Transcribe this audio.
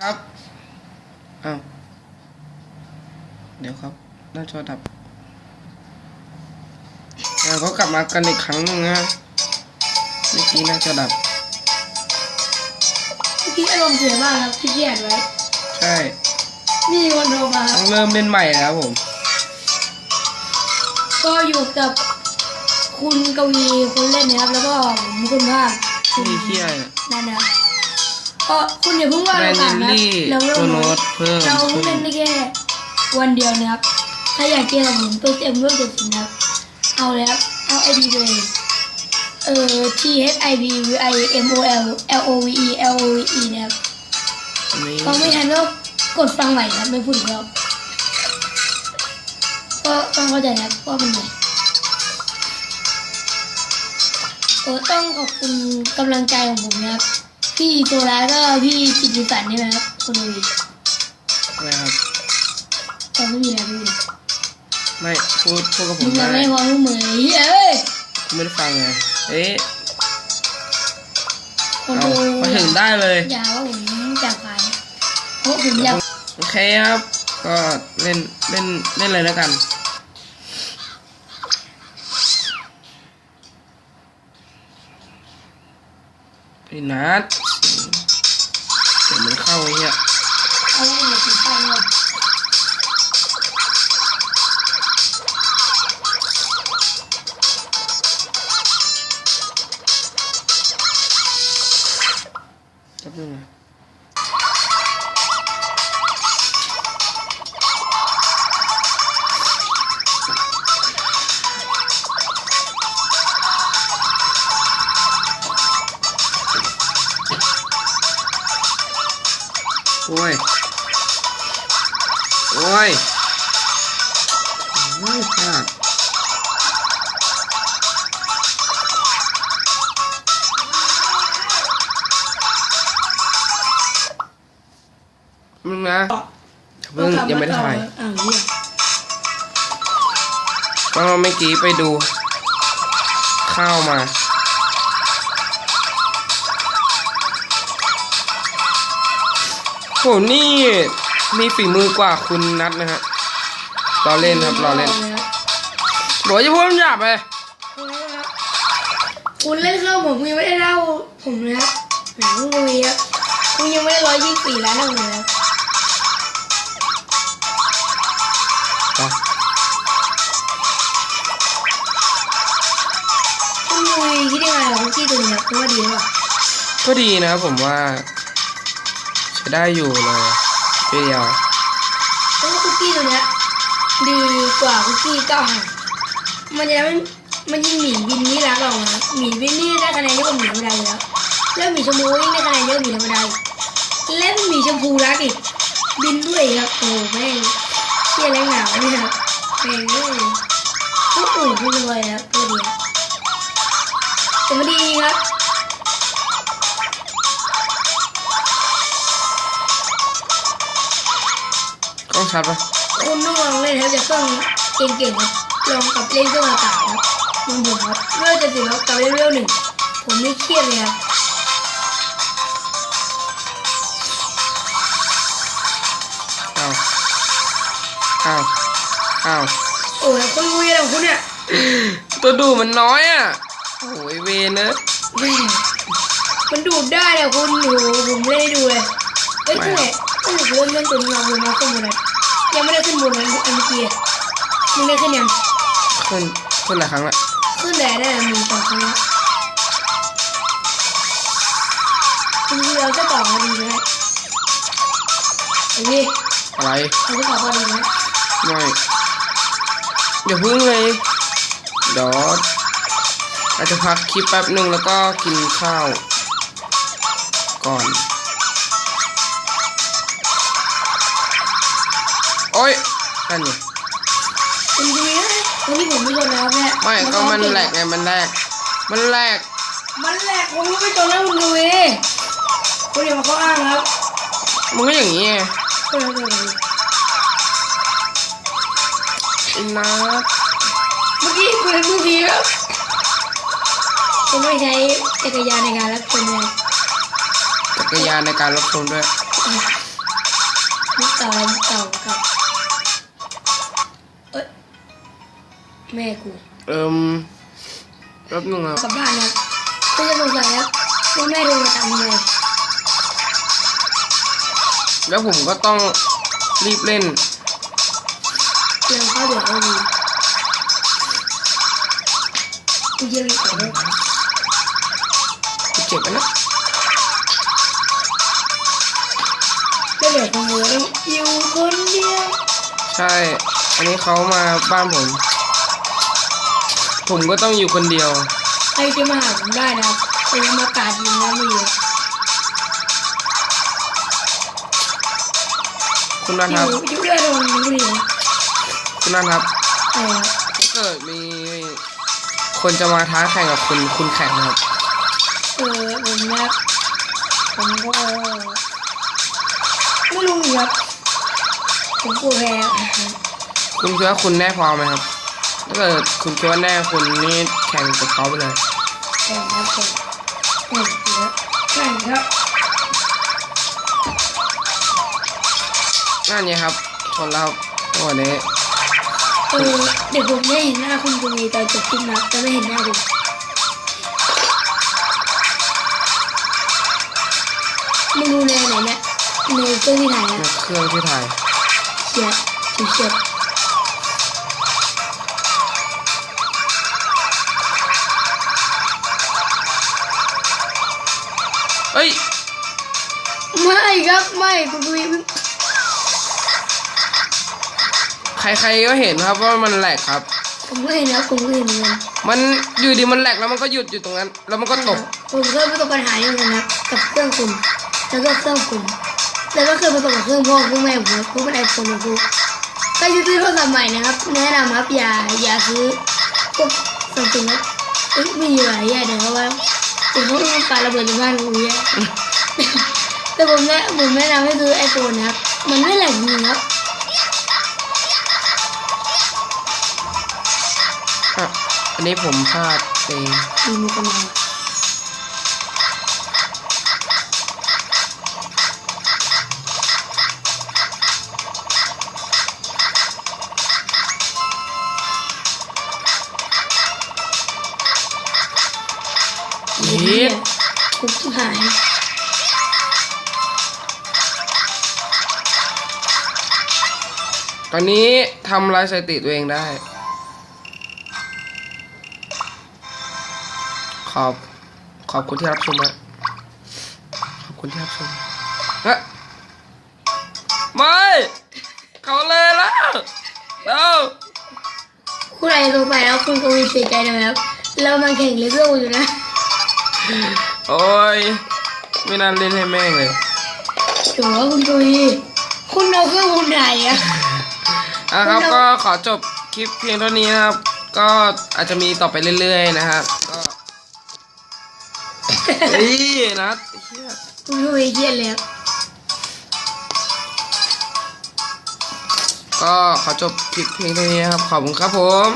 ครับ อ้าว เดี๋ยวครับ หน้าจอดับเราก็กลับมากันอีกครั้งหนึ่งนะเมื่อกี้หน้าจอดับ เมื่อกี้อารมณ์เสียมากครับที่เกียดไว้ใช่นี่คนโทรมาคต้รัอบงเริ่มเล่นใหม่แล้วผม ก็อยู่กับคุณกวีคนเล่นนะครับ แล้วก็ผมคุณภาคคุณมีเที่ยอะไรเนี่ยนั่นนะ ก็คุณอย่าเพิ่งว่าแบรเรานด์กลับนะลิลลี่เราเริ่ตัวมโน้ตเพิ่มเราขึ้นเล่นได้แค่วันเดียวนะครับถ้าอยากเจอกับผมตัวเต็มเรื่องเจ็ดสิบนะครับเอาเลยครับเอาไอดีเลยเอ่อ T H I D V I M O L L O V E L O V E นะครับอันนี้ฟังไม่ทันก็กดฟังใหม่ครับไม่พูดอีกรอบก็ต้องเข้าใจนะครับว่าเป็นไงก็ต้องขอบคุณกำลังใจของผมนะครับ พี่โซลาแล้วก็พี่จิตวิสันนี่นะครับคุณดูดิอะไรครับก็ไม่มีอะไรไม่มีอะไรไม่พูดพูดกับผมึมงยัได้งไม่พร้อมเหมือนเอ้ยไม่ได้ฟังไงเอ๊ะคนเอาดูมาถึงได้เลย อย่าว่าผมอยากขายเพราะผมอยากโอเคครับ ก็เล่นเล่นเล่นเลยแล้วกัน ไอ้นัดเดี๋ยวมันเข้าไอ้เนี่ยเอาไว้ในถึงไปเลยแป๊บนึงน โอ้ย โอ้ยโอ้ยพลาดมึงนะเพิ่งยังไม่ได้ถ่ายอ้าวเหี้ยก็เมื่อกี้ไปดู ข้าวมา โหนี่มีฝีมือกว่าคุณนัทนะฮะรอเล่นครับรอเล่นบอกว่าจะพูดคำหยาบไปคุณเล่นเครื่องผมยังไม่ได้เล่าผมนะครับหนังลุยครับคุณยังไม่ได้ร้อยยี่สิบสี่ล้านเท่าผมเลยครับอ๋อคุณลุยคิดยังไงกับคุกกี้ตัวนี้ครับคุณว่าดีหรือเปล่าก็ดีนะครับผมว่าใช้ ได้อยู่เลยเดียวเพราะว่าคุกกี้ตัวเนี้ยดีกว่าคุกกี้เก้ามันจะทำให้มันยิงหมีบินนี่รักเรานะหมีบินนี่ได้คะแนนเยอะกว่าหมีธรรมดาอยู่แล้วแล้วหมีชมพูยิ่งได้คะแนนเยอะกว่าหมีธรรมดาอีกและหมีชมพูรักอีกบินด้วยครับโอ้แม่งเชี่ยแรงหนาวเนี่ยครับแม่งเอ้ยทุกอุ่นทุกเลยครับตัวเดียวแต่ไม่ดีครับ กล้องชัดปะคุณต้องลองเล่นครับจากเครื่องเก่งๆครับลองกับเล่นเครื่องอากาศครับมึงผมครับเรื่องจะถึงครับกับเล่นเรื่องหนึ่งผมไม่เครียดเลยครับอ้าวอ้าวอ้าวโอ้ยคุณคุยอะไรของคุณเนี่ยตัวดูมันน้อยอะโอ้ยเวนเนอะแม่มันดูดได้เลยคุณโอ้โหผมไม่ได้ดูเลยเฮ้ยคุณ เนี่ยต้องเริ่มเล่นตัวนี้มาบนมาขึ้นบนเลยยังไม่ได้ขึ้นบนเลยอันเมื่อกี้อะมึงได้ขึ้นยังขึ้นขึ้นหลายครั้งละขึ้นแต่ได้มีสองครั้งแล้วคุณเราจะต่อมาดีไหมไอ้พี่อะไรเราจะต่อมาดีไหมไม่อย่าพึ่งเลยเดี๋ยวอาจจะพักคลิปแป๊บหนึ่งแล้วก็กินข้าว ก่อน อ๊ยนั่นไงคุณดีนะวันนี้ผมไม่ชนแล้วเนี่ยไม่ก็มันแหลกไงมันแหลกมันแหลกมันแหลกผมไม่ชนแล้วคุณดูเอคุณอย่ามาเข้าอ้างครับมันก็อย่างนี้ไงคุณอย่ามาเข้าอ้างไอ้นัทเมื่อกี้คุณเมื่อกี้ครับผมไม่ใช้จักรยานในการรับชมเลยจักรยานในการรับชมด้วยมุกเก่าอะไรมุกเก่าเก่า แม่กู เอิมแป๊บนึงครับกลับบ้านนะก็จะสงสัยครับว่าแม่โดนมาตามทำไมแล้วผมก็ต้องรีบเล่นเรื่องข้าวเดือดก็ดีกูเยี่ยมอีกแล้วเจ็บนะก็เดือดคนเดียวต้องอยู่คนเดียว ใช่ อันนี้เขามาบ้านผม ผมก็ต้องอยู่คนเดียว ใครจะมาหาผมได้นะครับแต่ยังมากาดยิงนะไม่เยอะคุณนัทอครับยู่อยู่เรื่องตรงนี้บุรีนะคุณนัทครับเออถ้าเกิดมี คนจะมาท้าแข่งกับคุณคุณแข่งนะครับเออผมนะผมก็ไม่รู้ครับผมกลัวแพ้ คุณคิดว่าคุณแน่พอไหมครับ ถ้าเกิดคุณคิดว่าแน่คุณนี่แข่งกับเขาไปเลยแข่งครับแข่งแข่งเยอะแข่งครับนั่นไงครับ คนเราวันนี้เออเดี๋ยวผมได้เห็นหน้าคุณตรงนี้ตอนจบคลิปนะจะไม่เห็นหน้าคุณไม่รู้ในไหนเนี่ยในเครื่องที่ไหนในอะเครื่องที่ถ่ายเชียร์เชียร์ ไม่ครับไม่คุณคุยใครๆก็เห็นครับว่ามันแหลกครับ ผมก็เห็นแล้วผมก็เห็นเหมือนกันมันอยู่ดีมันแหลกแล้วมันก็หยุดอยู่ตรงนั้น แล้วมันก็ตก ผมเคยประสบปัญหาอย่างนั้นนะกับเครื่องคุณแล้วก็เครื่องคุณแล้วก็เคยประสบกับเครื่องพ่อเครื่องแม่ผมครับเพราะเป็นไอโฟนของกูถ้าจะซื้อโทรศัพท์ใหม่นะครับ แนะนำครับอย่าอย่าซื้อพวกซัมซุงครับเอ้ยไม่อยู่หลายอย่างเดี๋ยวเพราะว่าเดี๋ยวเขาต้องปาระเบิดในบ้านกูเนี่ย แต่ผมแนะผมแนะนำให้ซื้อไอโฟนนะครับ มันไม่แหลกจริงครับอะอันนี้ผมพลาดเองดีมีกันมาเย็ดคุกที่หาย ตอนนี้ทำลายสถิติตัวเองได้ ขอบ ขอบคุณที่รับชมอะขอบคุณที่รับชมเฮ้ยไม่ เขาเลยแล้วเร็วคุณอะไรสงสัยแล้วคุณกวีเสียใจนะครับเรามาแข่งเลเวลอยู่นะ โอ้ย ไม่น่าเล่นให้แม่งเลยเดี๋ยวว่าคุณกวีคุณเอาเครื่องคุณไหนอะ อะครับเราก็ขอจบคลิปเพียงเท่านี้นะครับ ก็อาจจะมีต่อไปเรื่อยๆนะครับก็เฮ้ยนัดเหี้ยคุณกวีเครียดแล้วก็ขอจบคลิปเพียงเท่านี้นะครับขอบคุณครับผม